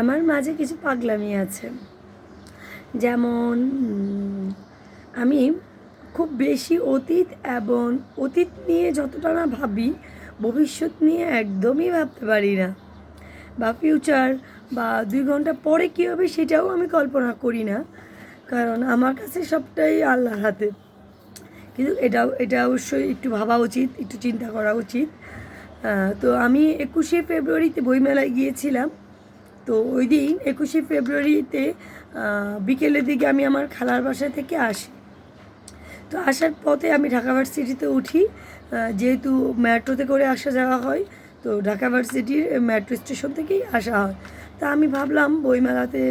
আমার মাঝে কিছু পাগলামি আছে। যেমন আমি খুব বেশি অতীত এবং অতীত নিয়ে যতটা না ভাবি, ভবিষ্যৎ নিয়ে একদমই ভাবতে পারি না। বা ফিউচার বা দুই ঘণ্টা পরে কী হবে সেটাও আমি কল্পনা করি না। কারণ আমার কাছে সবটাই আল্লাহর হাতে। কিন্তু এটাও এটা অবশ্যই একটু ভাবা উচিত, একটু চিন্তা করা উচিত। তো আমি একুশে ফেব্রুয়ারিতে বইমেলায় গিয়েছিলাম। তো ওই দিন একুশে ফেব্রুয়ারিতে বিকেলের দিকে আমি আমার খালার বাসা থেকে আসি। তো আসার পথে আমি ঢাকা ভার্সিটিতে উঠি। যেহেতু মেট্রোতে করে আসা যাওয়া হয়, তো ঢাকা ভার্সিটির মেট্রো স্টেশন থেকেই আসা হয়। তা আমি ভাবলাম, বইমেলাতে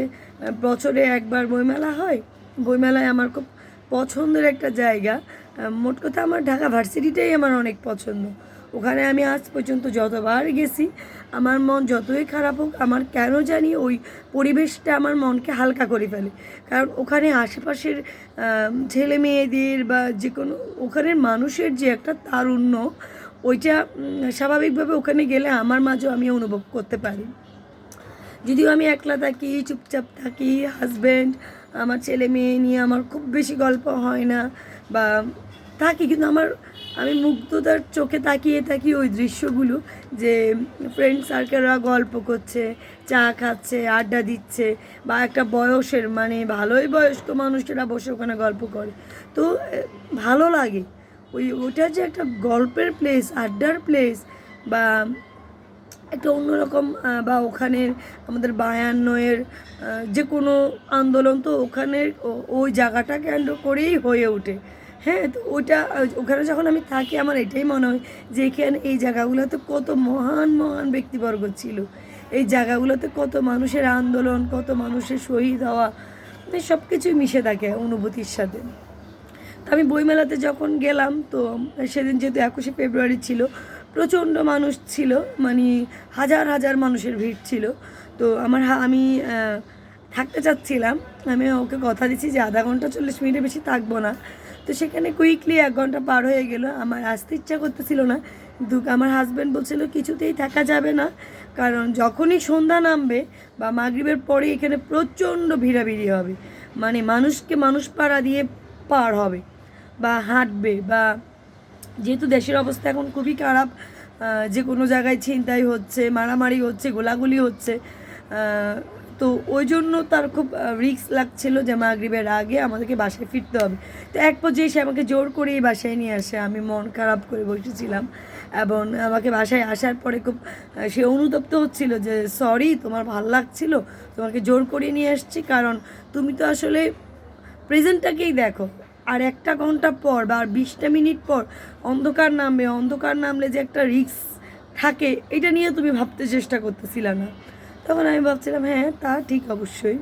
বছরে একবার বইমেলা হয়। বইমেলায় আমার খুব পছন্দের একটা জায়গা। মোট কথা আমার ঢাকা ভার্সিটিটাই আমার অনেক পছন্দ। ওখানে আমি আজ পর্যন্ত যতবার গেছি, আমার মন যতই খারাপ হোক, আমার কেন জানি ওই পরিবেশটা আমার মনকে হালকা করে ফেলে। কারণ ওখানে আশেপাশের ছেলে মেয়েদের বা যে কোনো, ওখানের মানুষের যে একটা তারুণ্য, ওইটা স্বাভাবিকভাবে ওখানে গেলে আমার মাঝেও আমি অনুভব করতে পারি। যদিও আমি একলা থাকি, চুপচাপ থাকি হাজব্যান্ড আমার ছেলে মেয়ে নিয়ে আমার খুব বেশি গল্প হয় না বা থাকি, কিন্তু আমার, আমি মুগ্ধতার চোখে তাকিয়ে থাকি ওই দৃশ্যগুলো যে ফ্রেন্ড সার্কেলরা গল্প করছে, চা খাচ্ছে, আড্ডা দিচ্ছে, বা একটা বয়সের মানে ভালোই বয়স্ক মানুষেরা বসে ওখানে গল্প করে। তো ভালো লাগে। ওই, ওটা যে একটা গল্পের প্লেস আড্ডার প্লেস বা একটা অন্যরকম বা ওখানের আমাদের বায়ান্নয়ের যে কোনো আন্দোলন তো ওখানের ওই জায়গাটা কেন্দ্র করেই হয়ে ওঠে। হ্যাঁ তো ওটা ওখানে যখন আমি থাকি, আমার এটাই মনে হয় যে এখানে এই জায়গাগুলোতে কত মহান মহান ব্যক্তিবর্গ ছিল। এই জায়গাগুলোতে কত মানুষের আন্দোলন, কত মানুষের শহীদ হওয়া সব কিছুই মিশে থাকে অনুভূতির সাথে। তো আমি বইমেলাতে যখন গেলাম, তো সেদিন যেহেতু একুশে ফেব্রুয়ারি ছিল, প্রচণ্ড মানুষ ছিল মানে হাজার হাজার মানুষের ভিড় ছিল। তো আমার আমি থাকতে চাচ্ছিলাম। আমি ওকে কথা দিচ্ছি যে আধা ঘণ্টা চল্লিশ মিনিটের বেশি থাকব না। তো সেখানে কুইকলি এক ঘণ্টা পার হয়ে গেল। আমার আসতে ইচ্ছা করতেছিল না। কিন্তু আমার হাজব্যান্ড বলছিল, কিছুতেই থাকা যাবে না। কারণ যখনই সন্ধ্যা নামবে বা মাগরিবের পরে এখানে প্রচণ্ড ভিড়াভিড়ি হবে। মানে মানুষকে মানুষ পাড়া দিয়ে পার হবে বা হাঁটবে বা যেহেতু দেশের অবস্থা এখন খুবই খারাপ যে কোনো জায়গায় ছিনতাই হচ্ছে, মারামারি হচ্ছে, গোলাগুলি হচ্ছে তো ওই জন্য তার খুব রিস্ক লাগছিল যে মাগরিবের আগে আমাদেরকে বাসায় ফিরতে হবে। তো এক পর্যায়ে সে আমাকে জোর করেই বাসায় নিয়ে আসে, আমি মন খারাপ করে বসেছিলাম। এবং আমাকে বাসায় আসার পরে খুব সে অনুতপ্ত হচ্ছিল যে সরি তোমার ভালো লাগছিল, তোমাকে জোর করে নিয়ে আসছি, কারণ তুমি তো আসলে প্রেজেন্টটাকেই দেখো। আর একটা ঘণ্টা পর বা আর বিশটা মিনিট পর অন্ধকার নামবে, অন্ধকার নামলে যে একটা রিস্ক থাকে, এটা নিয়ে তুমি ভাবতে চেষ্টা করতেছিলে না। তখন আমি ভাবছিলাম হ্যাঁ তা ঠিক অবশ্যই।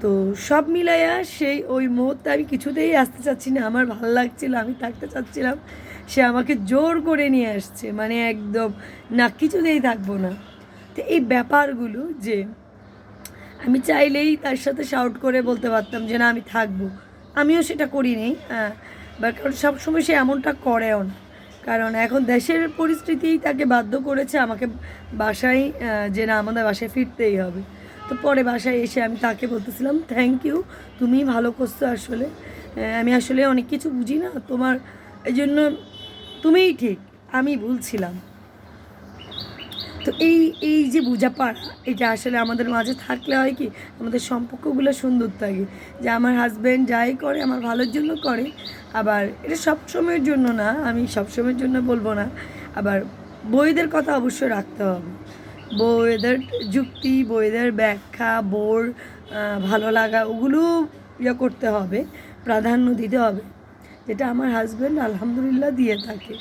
তো সব মিলাইয়া সেই ওই মুহূর্তে আমি কিছুতেই আসতে চাচ্ছি না। আমার ভালো লাগছিল, আমি থাকতে চাচ্ছিলাম। সে আমাকে জোর করে নিয়ে আসছে মানে একদম, না, কিছুতেই থাকব না। তো এই ব্যাপারগুলো যে আমি চাইলেই তার সাথে শাউট করে বলতে পারতাম যে, না, আমি থাকব। আমিও সেটা করিনি হ্যাঁ বা কারণ সবসময় সে এমনটা করেও না। কারণ এখন দেশের পরিস্থিতিই তাকে বাধ্য করেছে আমাকে বাসায় যে না আমাদের বাসায় ফিরতেই হবে। তো পরে বাসায় এসে আমি তাকে বলতেছিলাম থ্যাংক ইউ তুমি ভালো করছ আসলে। আমি আসলে অনেক কিছু বুঝি না। তোমার এই জন্য তুমিই ঠিক, আমি ভুলছিলাম তো এই এই যে বোঝাপড়া, এটা আসলে আমাদের মাঝে থাকলে হয় কি, আমাদের সম্পর্কগুলো সুন্দর থাকে। যে আমার হাজব্যান্ড যাই করে, আমার ভালোর জন্য করে, আবার এটা সব সময়ের জন্য না, আমি সব সময়ের জন্য বলব না, আবার বইদের কথা অবশ্যই রাখতে হবে। বইদের যুক্তি, বইদের ব্যাখ্যা, বোর ভালো লাগা, ওগুলো ইয়ে করতে হবে, প্রাধান্য দিতে হবে, যেটা আমার হাজব্যান্ড আলহামদুলিল্লাহ দিয়ে থাকে।